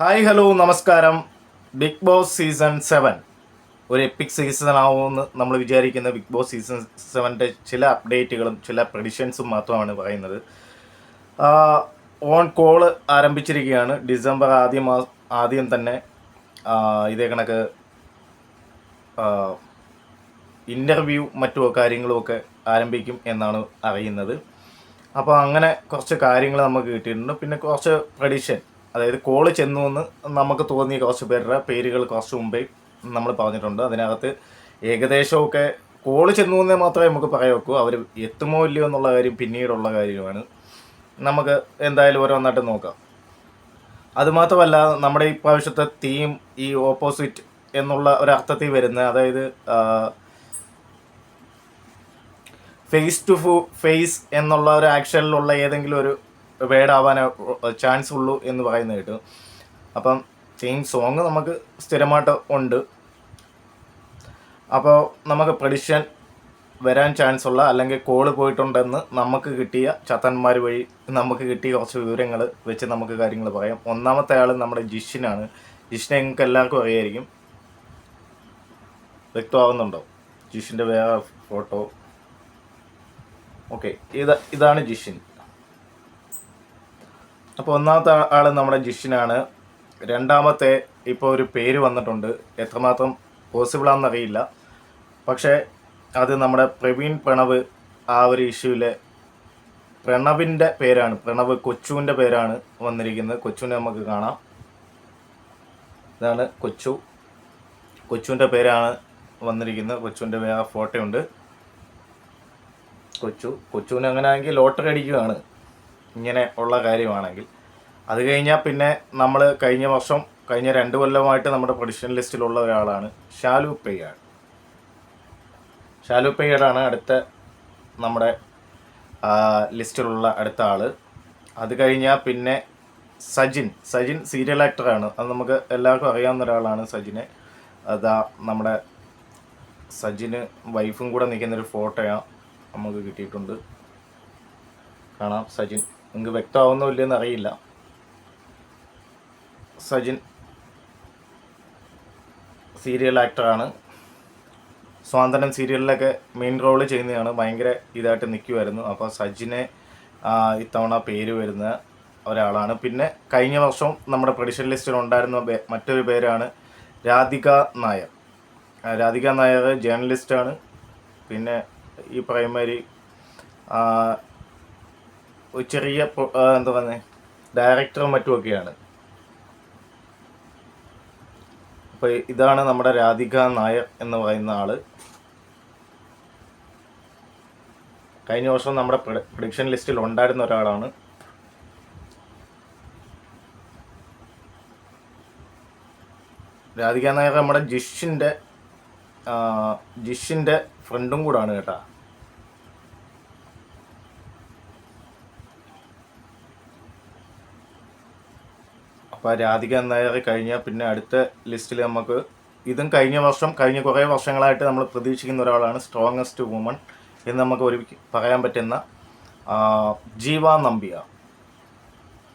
Hi hello നമസ്കാരം. Bigg Boss season seven. ഒരു epic season ആവുമെന്ന് നമ്മൾ വിചാരിക്കുന്ന ബിഗ് ബോസ് സീസൺ സെവന്റെ ചില അപ്ഡേറ്റുകളും ചില പ്രഡിഷൻസും മാത്രമാണ് പറയുന്നത്. ഓൺ കോൾ ആരംഭിച്ചിരിക്കുകയാണ്. ഡിസംബർ ആദ്യം ആദ്യം തന്നെ ഇതേ കണക്ക് ഇന്റർവ്യൂ മറ്റു കാര്യങ്ങളുമൊക്കെ ആരംഭിക്കും എന്നാണ് അറിയുന്നത്. അപ്പോൾ അങ്ങനെ കുറച്ച് കാര്യങ്ങൾ നമുക്ക് കിട്ടിയിട്ടുണ്ട്. പിന്നെ കുറച്ച് പ്രഡിഷൻ അതായത് കോൾ ചെന്നു എന്ന് നമുക്ക് തോന്നിയ കുറച്ച് പേരുടെ പേരുകൾ കുറച്ച് മുമ്പേ നമ്മൾ പറഞ്ഞിട്ടുണ്ട്. അതിനകത്ത് ഏകദേശമൊക്കെ കോൾ ചെന്നു എന്നേ മാത്രമേ നമുക്ക് ഒക്കൂ അവർ എത്തുമോ ഇല്ലയോ എന്നുള്ള കാര്യം പിന്നീടുള്ള കാര്യമാണ്. നമുക്ക് എന്തായാലും ഓരോന്നായിട്ട് നോക്കാം. അതുമാത്രമല്ല നമ്മുടെ ഈ പ്രാവശ്യത്തെ തീം ഈ ഓപ്പോസിറ്റ് എന്നുള്ള ഒരർത്ഥത്തിൽ വരുന്ന അതായത് ഫേസ് ടു ഫേസ് എന്നുള്ള ഒരു ആക്ഷനിലുള്ള ഏതെങ്കിലും ഒരു വേർഡ് ആവാൻ ചാൻസ് ഉള്ളൂ എന്ന് പറയുന്നത് കേട്ടു. അപ്പം സെയിം സോങ് നമുക്ക് സ്ഥിരമായിട്ട് ഉണ്ട്. അപ്പോൾ നമുക്ക് പ്രഡിഷൻ വരാൻ ചാൻസ് ഉള്ള അല്ലെങ്കിൽ കോൾ പോയിട്ടുണ്ടെന്ന് നമുക്ക് കിട്ടിയ ചത്തന്മാർ വഴി നമുക്ക് കിട്ടിയ കുറച്ച് വിവരങ്ങൾ വെച്ച് നമുക്ക് കാര്യങ്ങൾ പറയാം. ഒന്നാമത്തെ ആൾ നമ്മുടെ ജിഷിനാണ്. ജിഷിനെ നിങ്ങൾക്ക് എല്ലാവർക്കും അറിയായിരിക്കും. വ്യക്തമാവുന്നുണ്ടോ? ജിഷിന്റെ വേറെ ഫോട്ടോ ഓക്കെ ഇത് ഇതാണ് ജിഷിൻ. അപ്പോൾ ഒന്നാമത്തെ ആൾ നമ്മുടെ ജിഷിനാണ്. രണ്ടാമത്തെ ഇപ്പോൾ ഒരു പേര് വന്നിട്ടുണ്ട്. എത്രമാത്രം പോസിബിൾ ആണെന്നറിയില്ല പക്ഷേ അത് നമ്മുടെ പ്രവീൺ പ്രണവ് ആ ഒരു ഇഷ്യൂവിലെ പ്രണവിന്റെ പേരാണ്. പ്രണവ് കൊച്ചുവിന്റെ പേരാണ് വന്നിരിക്കുന്നത്. കൊച്ചുവിനെ നമുക്ക് കാണാം. ഇതാണ് കൊച്ചു. കൊച്ചുവിന്റെ പേരാണ് വന്നിരിക്കുന്നത്. കൊച്ചുവിന്റെ ആ ഫോട്ടോ ഉണ്ട് കൊച്ചു. കൊച്ചുവിന് അങ്ങനെ ആണെങ്കിൽ ലോട്ടറി അടിക്കുകയാണ്. ഇങ്ങനെ ഉള്ള കാര്യമാണെങ്കിൽ. അത് കഴിഞ്ഞാൽ പിന്നെ നമ്മൾ കഴിഞ്ഞ വർഷം കഴിഞ്ഞ രണ്ട് കൊല്ലമായിട്ട് നമ്മുടെ പ്രൊഡിഷൻ ലിസ്റ്റിലുള്ള ഒരാളാണ് ഷാലു പെയ്യാട് ഷാലു പെയ്യാടാണ് അടുത്ത നമ്മുടെ ലിസ്റ്റിലുള്ള അടുത്ത ആൾ അത് കഴിഞ്ഞാൽ പിന്നെ സജിൻ സജിൻ സീരിയൽ ആക്ടറാണ് അത് നമുക്ക് എല്ലാവർക്കും അറിയാവുന്ന ഒരാളാണ് സജിനെ. അതാ നമ്മുടെ സജിന് വൈഫും കൂടെ നിൽക്കുന്നൊരു ഫോട്ടോയാണ് നമുക്ക് കിട്ടിയിട്ടുണ്ട്. കാണാം സജിൻ. നിങ്ങൾക്ക് വ്യക്തമാവുന്നോ ഇല്ലെന്ന് അറിയില്ല. സജിൻ സീരിയൽ ആക്ടറാണ് സ്വാതന്ത്ര്യം സീരിയലിലൊക്കെ മെയിൻ റോൾ ചെയ്യുന്നതാണ്. ഭയങ്കര ഇതായിട്ട് നിൽക്കുമായിരുന്നു അപ്പോൾ സജിനെ ഇത്തവണ പേര് വരുന്ന ഒരാളാണ്. പിന്നെ കഴിഞ്ഞ വർഷം നമ്മുടെ പ്രഡിഷൻ ലിസ്റ്റിൽ ഉണ്ടായിരുന്ന മറ്റൊരു പേരാണ് രാധിക നായർ. രാധിക നായർ ജേർണലിസ്റ്റാണ് പിന്നെ ഈ പ്രൈമറി ചെറിയ എന്താ പറയുന്നത് ഡയറക്ടറും മറ്റുമൊക്കെയാണ്. അപ്പോൾ ഇതാണ് നമ്മുടെ രാധിക നായർ എന്ന് പറയുന്ന ആൾ. കഴിഞ്ഞ വർഷം നമ്മുടെ പ്രൊഡിക്ഷൻ ലിസ്റ്റിൽ ഉണ്ടായിരുന്ന ഒരാളാണ്. രാധിക നായർ നമ്മുടെ ജിഷിന്റെ ജിഷിന്റെ ഫ്രണ്ടും കൂടാണ് കേട്ടാ. അപ്പോൾ രാധിക നായർ കഴിഞ്ഞാൽ പിന്നെ അടുത്ത ലിസ്റ്റിൽ നമുക്ക് ഇതും കഴിഞ്ഞ വർഷം കഴിഞ്ഞ കുറേ വർഷങ്ങളായിട്ട് നമ്മൾ പ്രതീക്ഷിക്കുന്ന ഒരാളാണ് സ്ട്രോങ്ങസ്റ്റ് വുമൺ എന്ന് നമുക്ക് ഒരു പറയാൻ പറ്റുന്ന ജീവ നമ്പിയാർ.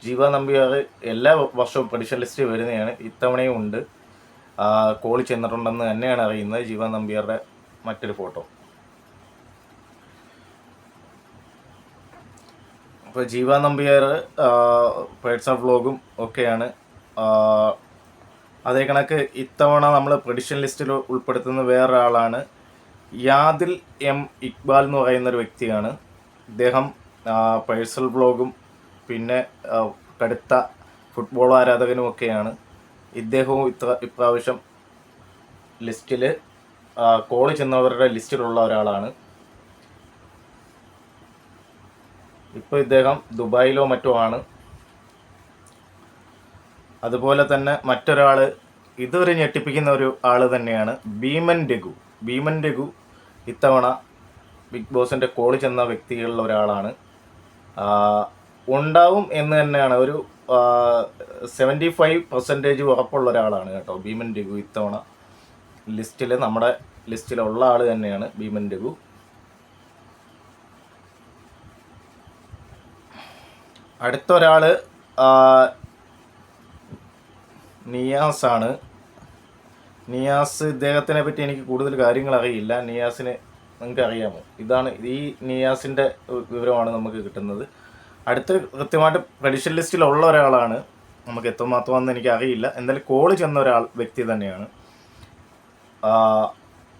ജീവ നമ്പിയാർ എല്ലാ വർഷവും പ്രഡിഷൻ ലിസ്റ്റ് വരുന്നതാണ്. ഇത്തവണയും ഉണ്ട്. കോളി ചെന്നിട്ടുണ്ടെന്ന് തന്നെയാണ് അറിയുന്നത്. ജീവ നമ്പിയാറുടെ മറ്റൊരു ഫോട്ടോ. ഇപ്പോൾ ജീവ നമ്പിയാർ പേഴ്സ വ്ളോഗും ഒക്കെയാണ്. അതേ കണക്ക് ഇത്തവണ നമ്മൾ പ്രഡിഷൻ ലിസ്റ്റിൽ ഉൾപ്പെടുത്തുന്ന വേറൊരാളാണ്. യാദിൽ എം ഇക്ബാൽ എന്ന് പറയുന്ന ഒരു വ്യക്തിയാണ്. ഇദ്ദേഹം പേഴ്സണൽ വ്ളോഗും പിന്നെ കടുത്ത ഫുട്ബോൾ ആരാധകനും ഒക്കെയാണ്. ഇദ്ദേഹവും ഇത്ര ഇപ്രാവശ്യം ലിസ്റ്റിൽ കോൾ ചെന്നവരുടെ ലിസ്റ്റിലുള്ള ഒരാളാണ്. ഇപ്പോൾ ഇദ്ദേഹം ദുബായിലോ മറ്റോ ആണ്. അതുപോലെ തന്നെ മറ്റൊരാൾ ഇതുവരെ ഞെട്ടിപ്പിക്കുന്ന ഒരു ആൾ തന്നെയാണ് ഭീമൻ രഘു. ഭീമൻ രഘു ഇത്തവണ ബിഗ് ബോസിന്റെ കോൾ ചെന്ന വ്യക്തികളിൽ ഒരാളാണ്. ഉണ്ടാവും എന്ന് തന്നെയാണ്. ഒരു സെവന്റി ഫൈവ് പെർസെന്റേജ് ഉറപ്പുള്ള ഒരാളാണ് കേട്ടോ ഭീമൻ രഘു ഇത്തവണ. ലിസ്റ്റിൽ നമ്മുടെ ലിസ്റ്റിലുള്ള ആൾ തന്നെയാണ് ഭീമൻ രഘു. അടുത്ത ഒരാൾ നിയാസ് ആണ് നിയാസ് ഇദ്ദേഹത്തിനെ പറ്റി എനിക്ക് കൂടുതൽ കാര്യങ്ങൾ അറിയില്ല. നിയാസിനെ നിങ്ങൾക്ക് അറിയാമോ? ഇതാണ് ഈ നിയാസിന്റെ വിവരമാണ് നമുക്ക് കിട്ടുന്നത്. അടുത്ത് കൃത്യമായിട്ട് പ്രഡിഷൻ ലിസ്റ്റിലുള്ള ഒരാളാണ്. നമുക്ക് എത്രമാത്രമാണെന്ന് എനിക്ക് അറിയില്ല. എന്തായാലും കോൾ ചെന്ന ഒരാൾ വ്യക്തി തന്നെയാണ്.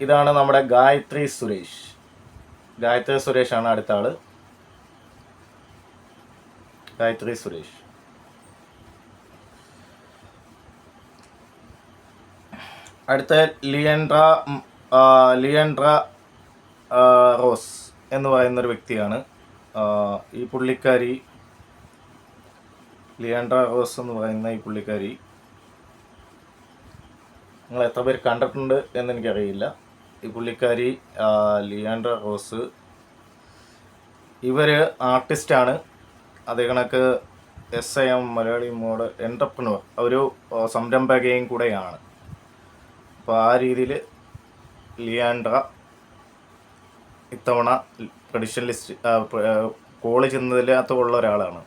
ഇതാണ് നമ്മുടെ ഗായത്രി സുരേഷ്. ഗായത്രി സുരേഷാണ് അടുത്ത ആൾ. ഗായത്രി സുരേഷ് അടുത്ത ലിയൻഡ്ര ലിയൻഡ്ര റോസ് എന്ന് പറയുന്ന ഒരു വ്യക്തിയാണ്. ഈ പുള്ളിക്കാരി ലിയൻഡ്ര റോസ് എന്ന് പറയുന്ന ഈ പുള്ളിക്കാരി. നിങ്ങൾ എത്ര പേര് കണ്ടിട്ടുണ്ട് എന്ന് എനിക്കറിയില്ല. ഈ പുള്ളിക്കാരി ലിയാൻഡ്ര റോസ് ഇവർ ആർട്ടിസ്റ്റാണ്. അതേ കണക്ക് എസ് ഐ എം മലയാളി മോഡ് എന്റർപ്രനർ ഒരു സംരംഭകയും കൂടെയാണ്. അപ്പോൾ ആ രീതിയിൽ ലിയാൻഡ്ര ഇത്തവണ ട്രഡീഷണൽ ലിസ്റ്റ് കോൾ ചെന്നതിനകത്തുള്ള ഒരാളാണ്.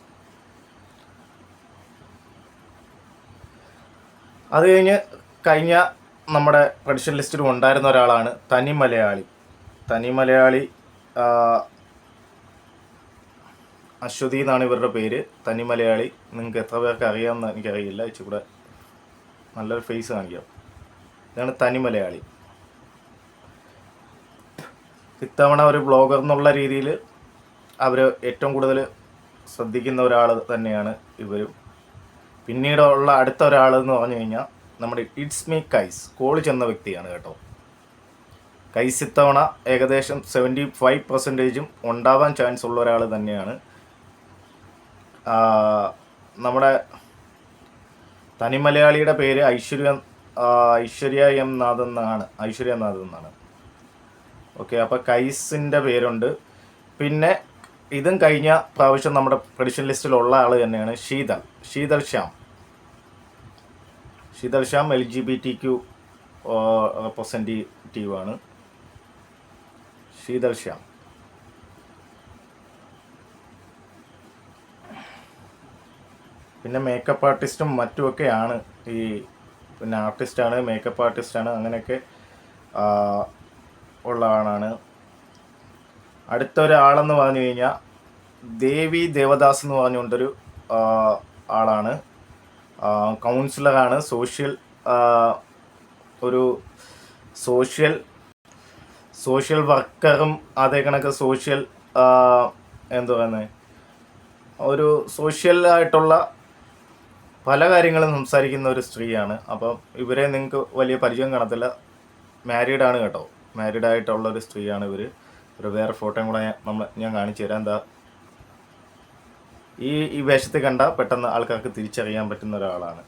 അത് കഴിഞ്ഞ് കഴിഞ്ഞ നമ്മുടെ ട്രഡീഷണൽ ലിസ്റ്റിൽ ഉണ്ടായിരുന്ന ഒരാളാണ് തനി മലയാളി തനി മലയാളി അശ്വതി എന്നാണ് ഇവരുടെ പേര്. തനി മലയാളി. നിങ്ങൾക്ക് എത്ര പേർക്ക് അറിയാമെന്ന് എനിക്കറിയില്ല. ഇച്ചിരി നല്ലൊരു ഫേസ് കാണിക്കാം. ഇതാണ് തനി മലയാളി. ഇത്തവണ ഒരു ബ്ലോഗർ എന്നുള്ള രീതിയിൽ അവർ ഏറ്റവും കൂടുതൽ ശ്രദ്ധിക്കുന്ന ഒരാൾ തന്നെയാണ് ഇവരും. പിന്നീടുള്ള അടുത്ത ഒരാൾ എന്ന് പറഞ്ഞു കഴിഞ്ഞാൽ നമ്മുടെ ഇറ്റ്സ് മീ കൈസ് കോൾ ചെന്ന വ്യക്തിയാണ് കേട്ടോ. കൈസ് ഇത്തവണ ഏകദേശം സെവന്റി ഫൈവ് പെർസെന്റേജും ഉണ്ടാവാൻ ചാൻസ് ഉള്ള ഒരാൾ തന്നെയാണ്. നമ്മുടെ തനി മലയാളിയുടെ പേര് ഐശ്വര്യ ഐശ്വര്യ എം നാഥ് എന്നാണ്. ഐശ്വര്യ നാഥ് എന്നാണ്. ഓക്കെ അപ്പോൾ കൈസിന്റെ പേരുണ്ട്. പിന്നെ ഇതും കഴിഞ്ഞ പ്രാവശ്യം നമ്മുടെ പ്രഡിഷൻ ലിസ്റ്റിലുള്ള ആൾ തന്നെയാണ് Sheetal Sheetal Shyam. Sheetal Shyam L G B T Q representative ആണ്. ശീതൾ ശ്യാം. പിന്നെ മേക്കപ്പ് ആർട്ടിസ്റ്റും മറ്റുമൊക്കെയാണ് ഈ പിന്നെ ആർട്ടിസ്റ്റാണ് മേക്കപ്പ് ആർട്ടിസ്റ്റാണ് അങ്ങനെയൊക്കെ ഉള്ള ആളാണ്. അടുത്ത ഒരാളെന്ന് പറഞ്ഞു കഴിഞ്ഞാൽ ദേവി ദേവദാസ് എന്ന് പറഞ്ഞുകൊണ്ടൊരു ആളാണ്. കൗൺസിലറാണ് സോഷ്യൽ ഒരു സോഷ്യൽ സോഷ്യൽ വർക്കറും അതേ കണക്ക് സോഷ്യൽ എന്തു പറയുന്നത് ഒരു സോഷ്യൽ ആയിട്ടുള്ള പല കാര്യങ്ങളും സംസാരിക്കുന്ന ഒരു സ്ത്രീയാണ്. അപ്പം ഇവരെ നിങ്ങൾക്ക് വലിയ പരിചയം കാണത്തില്ല. മാരീഡ് ആണ് കേട്ടോ. മാരീഡ് ആയിട്ടുള്ള ഒരു സ്ത്രീയാണ് ഇവർ ഒരു വേറെ ഫോട്ടോയും കൂടെ നമ്മൾ ഞാൻ കാണിച്ചു തരാം. എന്താ? ഈ ഈ വേഷത്തിൽ കണ്ട പെട്ടെന്ന് ആൾക്കാർക്ക് തിരിച്ചറിയാൻ പറ്റുന്ന ഒരാളാണ്.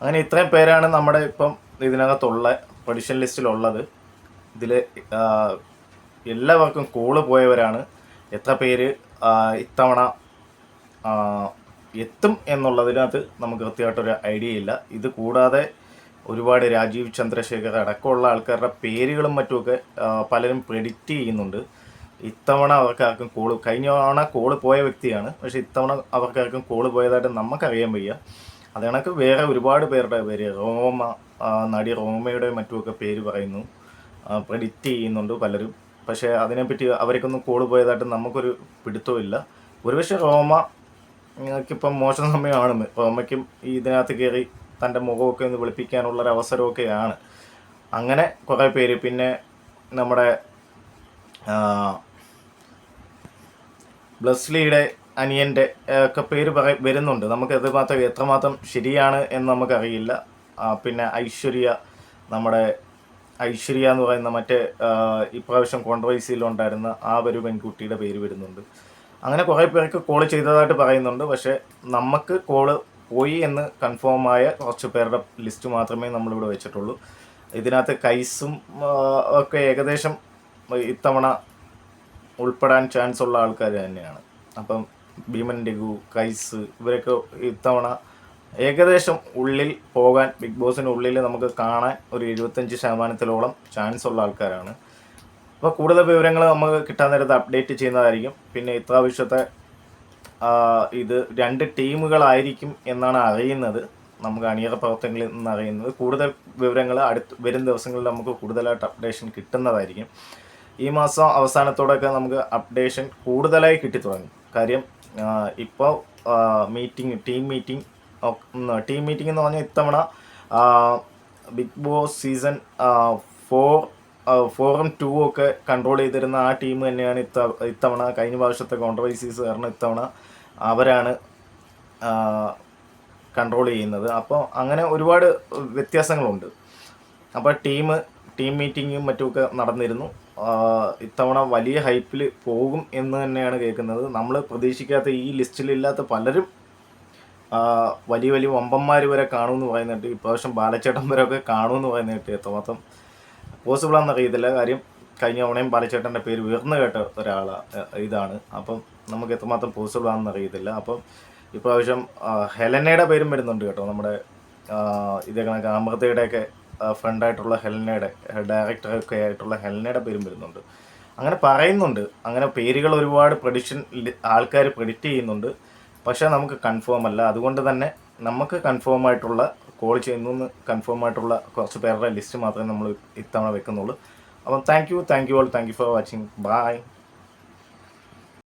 അങ്ങനെ ഇത്രയും പേരാണ് നമ്മുടെ ഇപ്പം ഇതിനകത്തുള്ള പൊഡിഷൻ ലിസ്റ്റിലുള്ളത് ഇതിൽ എല്ലാവർക്കും കോൾ പോയവരാണ്. എത്ര പേര് ഇത്തവണ എത്തും എന്നുള്ളതിനകത്ത് നമുക്ക് കൃത്യമായിട്ടൊരു ഐഡിയ ഇല്ല. ഇത് കൂടാതെ ഒരുപാട് രാജീവ് ചന്ദ്രശേഖർ അടക്കമുള്ള ആൾക്കാരുടെ പേരുകളും മറ്റുമൊക്കെ പലരും പ്രെഡിക്റ്റ് ചെയ്യുന്നുണ്ട്. ഇത്തവണ അവർക്കാർക്കും കോൾ കഴിഞ്ഞ തവണ കോൾ പോയ വ്യക്തിയാണ്. പക്ഷെ ഇത്തവണ അവർക്കാർക്കും കോൾ പോയതായിട്ട് നമുക്കറിയാൻ വയ്യ. അത് വേറെ ഒരുപാട് പേരുടെ പേര് റോമ നടി റോമയുടെ മറ്റുമൊക്കെ പേര് പറയുന്നു. പ്രെഡിക്റ്റ് ചെയ്യുന്നുണ്ട് പലരും. പക്ഷേ അതിനെപ്പറ്റി അവർക്കൊന്നും കോൾ പോയതായിട്ട് നമുക്കൊരു പിടുത്തവും ഇല്ല ഒരുപക്ഷെ റോമ ഇപ്പം മോശം സമയമാണ്. റോമയ്ക്കും ഈ ഇതിനകത്ത് കയറി തന്റെ മുഖമൊക്കെ ഒന്ന് വിളിപ്പിക്കാനുള്ളൊരു അവസരമൊക്കെയാണ് അങ്ങനെ കുറേ പേര്. പിന്നെ നമ്മുടെ ബ്ലസ്ലിയുടെ അനിയന്റെ ഒക്കെ പേര് പറ വരുന്നുണ്ട്. നമുക്ക് എത്രമാത്രം എത്രമാത്രം ശരിയാണ് എന്ന് നമുക്കറിയില്ല. പിന്നെ ഐശ്വര്യ നമ്മുടെ ഐശ്വര്യ എന്ന് പറയുന്ന മറ്റേ ഇപ്രാവശ്യം കോൺട്രവേഴ്സിയിലുണ്ടായിരുന്ന ആ ഒരു പെൺകുട്ടിയുടെ പേര് വരുന്നുണ്ട്. അങ്ങനെ കുറേ പേർക്ക് കോൾ ചെയ്തതായിട്ട് പറയുന്നുണ്ട്. പക്ഷേ നമുക്ക് കോൾ പോയി എന്ന് കൺഫേം ആയ കുറച്ച് പേരുടെ ലിസ്റ്റ് മാത്രമേ നമ്മളിവിടെ വെച്ചിട്ടുള്ളൂ. ഇതിനകത്ത് കൈസും ഒക്കെ ഏകദേശം ഇത്തവണ ഉൾപ്പെടാൻ ചാൻസ് ഉള്ള ആൾക്കാർ തന്നെയാണ്. അപ്പം ഭീമൻ രഘു കൈസ് ഇവരൊക്കെ ഇത്തവണ ഏകദേശം ഉള്ളിൽ പോകാൻ ബിഗ് ബോസിന് ഉള്ളിൽ നമുക്ക് കാണാൻ ഒരു എഴുപത്തഞ്ച് ശതമാനത്തിലോളം ചാൻസ് ഉള്ള ആൾക്കാരാണ്. അപ്പോൾ കൂടുതൽ വിവരങ്ങൾ നമുക്ക് കിട്ടാൻ നേരത്ത് അപ്ഡേറ്റ് ചെയ്യുന്നതായിരിക്കും. പിന്നെ ഇപ്രാവശ്യത്തെ ഇത് രണ്ട് ടീമുകളായിരിക്കും എന്നാണ് അറിയുന്നത്. നമുക്ക് അണിയറ പ്രവർത്തനങ്ങളിൽ നിന്ന് അറിയുന്നത്. കൂടുതൽ വിവരങ്ങൾ അടുത്ത് വരും ദിവസങ്ങളിൽ നമുക്ക് കൂടുതലായിട്ട് അപ്ഡേഷൻ കിട്ടുന്നതായിരിക്കും. ഈ മാസം അവസാനത്തോടെയൊക്കെ നമുക്ക് അപ്ഡേഷൻ കൂടുതലായി കിട്ടിത്തുടങ്ങും കാര്യം ഇപ്പോൾ meeting team meeting team meeting എന്ന് പറഞ്ഞാൽ ഇത്തവണ ബിഗ് ബോസ് സീസൺ ഫോർ ഫോറും ടു ഒക്കെ കൺട്രോൾ ചെയ്തിരുന്ന ആ ടീം തന്നെയാണ് ഇത്ത ഇത്തവണ കഴിഞ്ഞ പ്രാവശ്യത്തെ കോൺട്രവേഴ്സീസ് കാരണം ഇത്തവണ അവരാണ് കൺട്രോൾ ചെയ്യുന്നത്. അപ്പോൾ അങ്ങനെ ഒരുപാട് വ്യത്യാസങ്ങളുണ്ട്. അപ്പോൾ ടീം ടീം മീറ്റിങ്ങും മറ്റുമൊക്കെ നടന്നിരുന്നു. ഇത്തവണ വലിയ ഹൈപ്പിൽ പോകും എന്ന് തന്നെയാണ് കേൾക്കുന്നത്. നമ്മൾ പ്രതീക്ഷിക്കാത്ത ഈ ലിസ്റ്റിലില്ലാത്ത പലരും വലിയ വലിയ വമ്പന്മാർ വരെ കാണുമെന്ന് പറയുന്നുണ്ട് ഇപ്രാവശ്യം ബാലച്ചേട്ടൻ വരെ ഒക്കെ കാണുമെന്ന് പറയുന്നുണ്ട് എത്രമാത്രം പോസിബിൾ ആണെന്ന് അറിയത്തില്ല. കാര്യം കഴിഞ്ഞ ഓണയും പാലച്ചേട്ടന്റെ പേര് ഉയർന്നു കേട്ട ഒരാളാണ് ഇതാണ്. അപ്പം നമുക്ക് എത്രമാത്രം പോസിബിൾ ആണെന്ന് അറിയത്തില്ല. അപ്പം ഇപ്രാവശ്യം ഹെലനയുടെ പേരും വരുന്നുണ്ട് കേട്ടോ നമ്മുടെ ഇതേ കണക്ക് അമൃതയുടെയൊക്കെ ഫ്രണ്ടായിട്ടുള്ള ഹെലനയുടെ ഡയറക്ടറൊക്കെ ആയിട്ടുള്ള ഹെലനയുടെ പേരും വരുന്നുണ്ട്. അങ്ങനെ പറയുന്നുണ്ട്. അങ്ങനെ പേരുകൾ ഒരുപാട് പ്രഡിക്ഷൻ ആൾക്കാർ പ്രെഡിക്റ്റ് ചെയ്യുന്നുണ്ട്. പക്ഷേ നമുക്ക് കൺഫേം അല്ല. അതുകൊണ്ട് തന്നെ നമുക്ക് കൺഫേം ആയിട്ടുള്ള കോൾ ചെയ്യുന്നു കൺഫേം ആയിട്ടുള്ള കുറച്ച് പേരുടെ ലിസ്റ്റ് മാത്രമേ നമ്മൾ ഇത്തവണ വെക്കുന്നുള്ളൂ. അപ്പം thank you thank you all thank you for watching bye